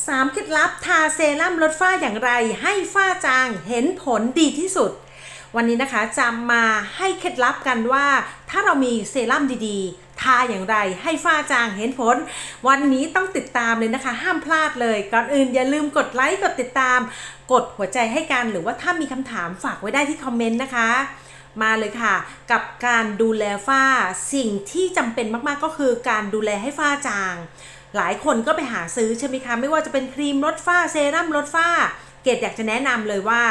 3เคล็ดลับทาเซรั่มลดฝ้าอย่างไร ให้ฝ้าจางเห็นผลดีที่สุด วันนี้นะคะจะมาให้เคล็ดลับกันว่า ถ้าเรามีเซรั่มดีๆ ทาอย่างไรให้ฝ้าจางเห็นผล วันนี้ต้องติดตามเลยนะคะ ห้ามพลาดเลยก่อนอื่นอย่าลืมกดไลค์กดติดตาม กดหัวใจให้กันหรือว่าถ้ามีคำถามฝากไว้ได้ที่คอมเมนต์นะคะมาเลยค่ะ กับการดูแลฝ้าสิ่งที่จำเป็นมากๆก็คือการดูแลให้ฝ้าจาง หลายคนก็ไปหาซื้อใช่ไหมคะ ไม่ว่าจะเป็นครีมลดฝ้าเซรั่มลดฝ้า เกดอยากจะแนะนำเลยว่า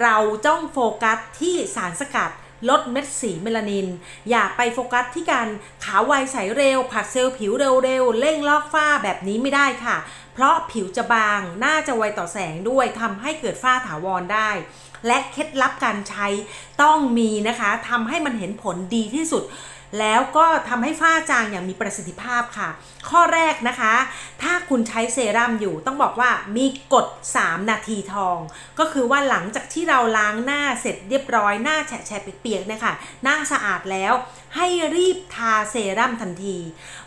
เราต้องโฟกัสที่สารสกัดลดเม็ดสีเมลานิน อย่าไปโฟกัสที่การขาวไวใสเร็ว ผัดเซลล์ผิวเร็วๆเร่งลอกฝ้าแบบนี้ไม่ได้ค่ะเพราะผิวจะบางหน้าจะไวต่อแสงด้วยทำให้เกิดฝ้าถาวรได้ และเคล็ดลับการใช้ต้องมีนะคะทำให้มันเห็นผลดีที่สุด แล้วก็ทำให้ฝ้าจางอย่างมีประสิทธิภาพค่ะ ข้อแรกนะคะ ถ้าคุณใช้เซรั่มอยู่ต้องบอกว่ามีกฎ 3 นาทีทอง ก็คือว่าหลังจากที่เราล้างหน้าเสร็จเรียบร้อยหน้าแฉะแฉะเปียกๆเนี่ยค่ะหน้าสะอาดแล้ว ให้รีบทาเซรั่มทันที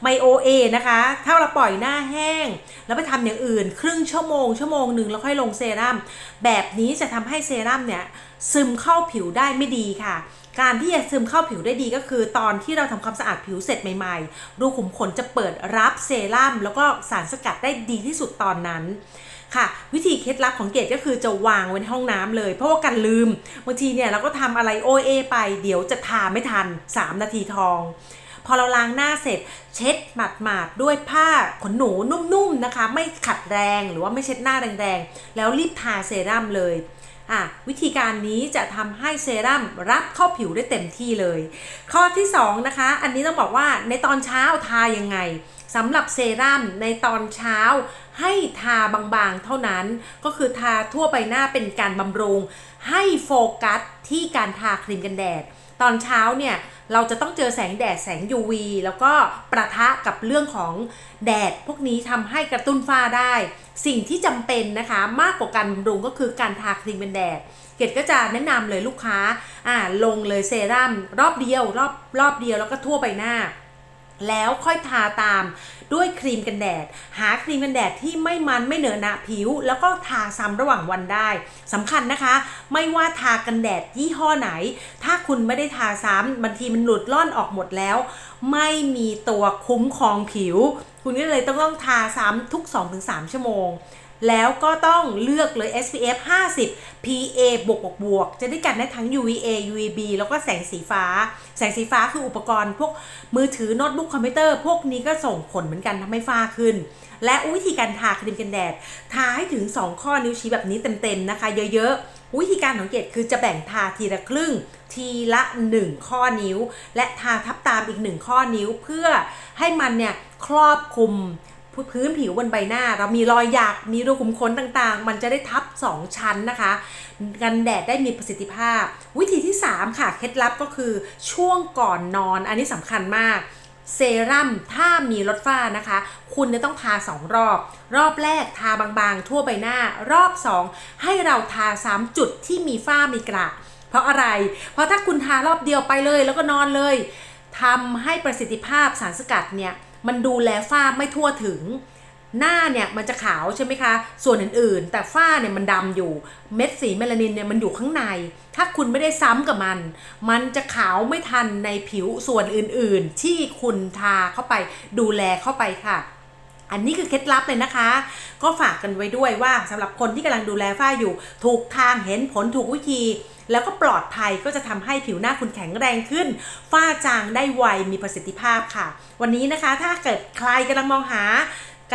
ไมโอเอนะคะ ถ้าเราปล่อยหน้าแห้ง แล้วไปทำอย่างอื่น ครึ่งชั่วโมง ชั่วโมงหนึ่งแล้วค่อยลงเซรั่มแบบนี้จะทำให้เซรั่มเนี่ยซึมเข้าผิวได้ไม่ดีค่ะ การที่จะซึมเข้าผิวได้ดีก็คือ ตอนที่เราทำความสะอาดผิวเสร็จใหม่ๆ รูขุมขนจะเปิดรับเซรั่มแล้วก็สารสกัดได้ดีที่สุดตอนนั้น ค่ะ วิธีเคล็ดลับของเกดก็คือจะวางไว้ในห้องน้ำเลย เพราะว่ากันลืมบางทีเนี่ยเราก็ทำอะไรโอเอไปเดี๋ยวจะทาไม่ทัน 3 นาทีทอง พอเราล้างหน้าเสร็จ เช็ดหมาดๆด้วยผ้าขนหนูนุ่มๆนะคะ ไม่ขัดแรงหรือว่าไม่เช็ดหน้าแรงๆ แล้วรีบทาเซรั่มเลยอะวิธีการนี้จะทำให้เซรั่มรับเข้าผิวได้เต็มที่เลย ข้อที่ 2 นะคะ อันนี้ต้องบอกว่าในตอนเช้าทายังไงสำหรับเซรั่มในตอนเช้า ให้ทาบางๆ เท่านั้นก็คือทาทั่วใบหน้าเป็นการบำรุง ให้โฟกัสที่การทาครีมกันแดด ตอนเช้าเนี่ยเราจะต้องเจอแสงแดดแสง UV แล้วก็ประทะกับเรื่องของแดด พวกนี้ทำให้กระตุ้นฝ้าได้ สิ่งที่จำเป็นนะคะมากกว่าการบำรุงก็คือการทาครีมกันแดด เกดก็จะแนะนำเลยลูกค้าอ่าลงเลยเซรั่มรอบเดียวรอบรอบเดียวแล้วก็ทั่วใบหน้า แล้วค่อยทาตามด้วยครีมกันแดด หาครีมกันแดดที่ไม่มันไม่เหนอะหนะผิว แล้วก็ทาซ้ำระหว่างวันได้สำคัญนะคะ ไม่ว่าทากันแดดยี่ห้อไหน ถ้าคุณไม่ได้ทาซ้ำบางทีมันหลุดล่อนออกหมดแล้ว ไม่มีตัวคุ้มครองผิว คุณก็เลยต้องต้องทาซ้ำทุก 2-3 ชั่วโมง แล้วก็ต้องเลือกเลย SPF 50 PA บวกบวกบวกจะได้กันได้ทั้ง UVA UVB แล้วก็แสงสีฟ้า แสงสีฟ้าคืออุปกรณ์ พวกมือถือโน้ตบุ๊กคอมพิวเตอร์ พวกนี้ก็ส่งผลเหมือนกันทำให้ฝ้าขึ้น และวิธีการทาครีมกันแดด ทาให้ถึง 2 ข้อนิ้วชี้แบบนี้เต็มๆนะคะ เยอะๆ วิธีการของเกดคือจะแบ่งทาทีละครึ่ง ทีละ 1 ข้อนิ้ว และทาทับตามอีก 1 ข้อนิ้วเพื่อให้มันเนี่ยครอบคลุม พื้นผิวบนใบหน้า เรามีรอยหยักมีรูขุมขนต่างๆ มันจะได้ทับ 2 ชั้นนะคะ กันแดดได้มีประสิทธิภาพ วิธีที่ 3 ค่ะ เคล็ดลับก็คือช่วงก่อนนอน อันนี้สำคัญมากเซรั่มถ้ามีลดฝ้านะคะ คุณจะต้องทา 2 รอบ รอบแรกทาบางๆ ทั่วใบหน้า รอบ 2 ให้เราทาซ้ำจุดที่มีฝ้ามีกระเพราะอะไร เพราะถ้าคุณทารอบเดียวไปเลยแล้วก็นอนเลยทำให้ประสิทธิภาพสารสกัดเนี่ย มันดูแลฝ้าไม่ทั่วถึง หน้าเนี่ยมันจะขาวใช่ไหมคะ ส่วนอื่นๆ แต่ฝ้าเนี่ยมันดำอยู่เม็ดสีเมลานินเนี่ยมันอยู่ข้างใน ถ้าคุณไม่ได้ซ้ำกับมัน มันจะขาวไม่ทันในผิวส่วนอื่นๆ ที่คุณทาเข้าไปดูแลเข้าไปค่ะอันนี้คือเคล็ดลับเลยนะคะ ก็ฝากกันไว้ด้วยว่าสำหรับคนที่กำลังดูแลฝ้าอยู่ ถูกทางเห็นผลถูกวิธี แล้วก็ปลอดภัยก็จะทำให้ผิวหน้าคุณแข็งแรงขึ้น ฝ้าจางได้ไวมีประสิทธิภาพค่ะ วันนี้นะคะถ้าเกิดใครกำลังมองหา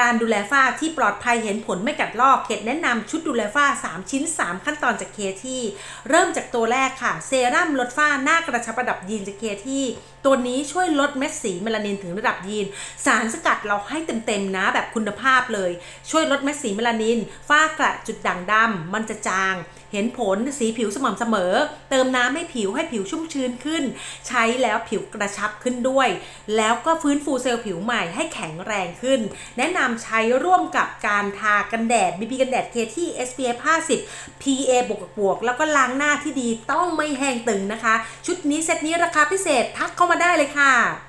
การดูแลฝ้าที่ปลอดภัยเห็นผลไม่กัดลอก เกดแนะนำชุดดูแลฝ้า 3 ชิ้น 3 ขั้นตอนจากเคที่เริ่มจากตัวแรกค่ะ เซรั่มลดฝ้าหน้ากระชับระดับยีนจากเคที่ตัวนี้ช่วยลดเม็ดสีเมลานินถึงระดับยีน สารสกัดเราให้เต็มๆนะแบบคุณภาพเลย ช่วยลดเม็ดสีเมลานิน ฝ้ากระจุดด่างดำมันจะจางเห็นผลสีผิวสม่ำเสมอ เติมน้ำให้ผิวให้ผิวชุ่มชื้นขึ้น ใช้แล้วผิวกระชับขึ้นด้วย แล้วก็ฟื้นฟูเซลล์ผิวใหม่ให้แข็งแรงขึ้น แนะนำใช้ร่วมกับการทากันแดด BB กันแดดเคที่ SPF 50 PA บวกบวกแล้วก็ล้างหน้าที่ดีต้องไม่แห้งตึงนะคะ ชุดนี้เซตนี้ราคาพิเศษทักเข้ามาได้เลยค่ะ